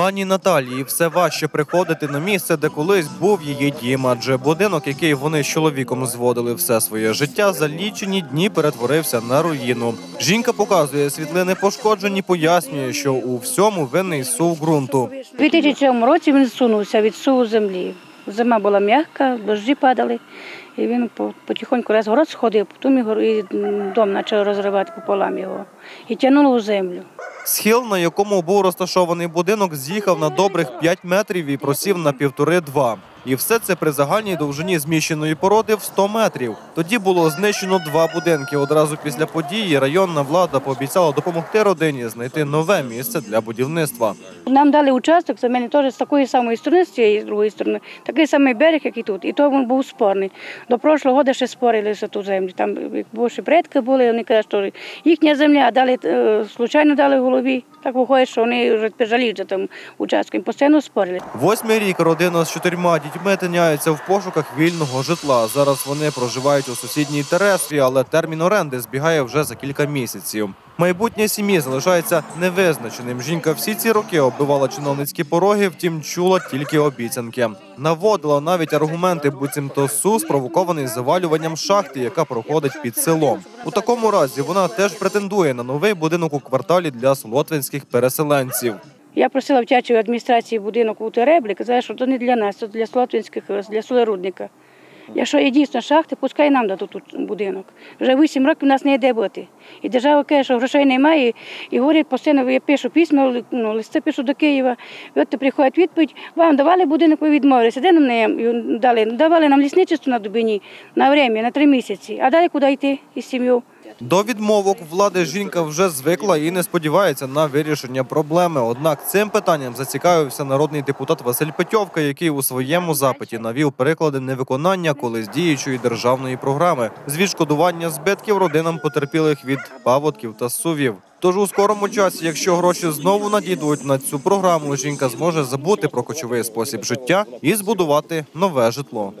Пані Наталії все важче приходити на місце, де колись був її дім, адже будинок, який вони з чоловіком зводили все своє життя, за лічені дні перетворився на руїну. Жінка показує світлини пошкоджені, пояснює, що у всьому винний сув ґрунту. У 2007 році він сунувся від суву землі. Зима була м'яка, дощі падали, і він по- потихоньку раз город сходив, потім і дом почав розривати пополам його і тягнуло у землю. Схил, на якому був розташований будинок, з'їхав на добрих 5 метрів і просів на півтори-два. І все це при загальній довжині зміщеної породи в 100 метрів. Тоді було знищено два будинки. Одразу після події районна влада пообіцяла допомогти родині знайти нове місце для будівництва. Нам дали участок, це в мене теж з такої самої сторони, з цієї з другої сторони, такий самий берег, як і тут. І то він був спорний. До прошлого року ще спорили за ту землю. Там більше предки були, вони кажуть, що їхня земля, а дали, е, случайно дали голові. Так виходить, що вони вже пожаліють за тим участком. Постійно спорили. Восьмий рік родина з чотирма дітьми тиняється в пошуках вільного житла. Зараз вони проживають у сусідній Тересві, але термін оренди збігає вже за кілька місяців. Майбутнє сім'ї залишається невизначеним. Жінка всі ці роки оббивала чиновницькі пороги, втім чула тільки обіцянки. Наводила навіть аргументи, буцімто су спровокований завалюванням шахти, яка проходить під селом. У такому разі вона теж претендує на новий будинок у кварталі для солотвинських переселенців. Я просила в адміністрації будинок у Тереблі, казали, що це не для нас, це для Слотвинських, для солерудника. Якщо є дійсно шахти, пускай нам дадуть тут будинок. Вже 8 років у нас не йде бути. І держава каже, що грошей немає. І говорять, постійно я пишу письма, ну, листи пишу до Києва. І от приходить відповідь, вам давали будинок, ви відмовилися. Де нам не дали? Давали нам лісничество на Дубині на время, на три місяці. А далі куди йти із сім'єю? До відмовок влади жінка вже звикла і не сподівається на вирішення проблеми. Однак цим питанням зацікавився народний депутат Василь Петьовка, який у своєму запиті навів приклади невиконання колись діючої державної програми з відшкодування збитків родинам потерпілих від паводків та сувів. Тож у скорому часі, якщо гроші знову надійдуть на цю програму, жінка зможе забути про кочовий спосіб життя і збудувати нове житло.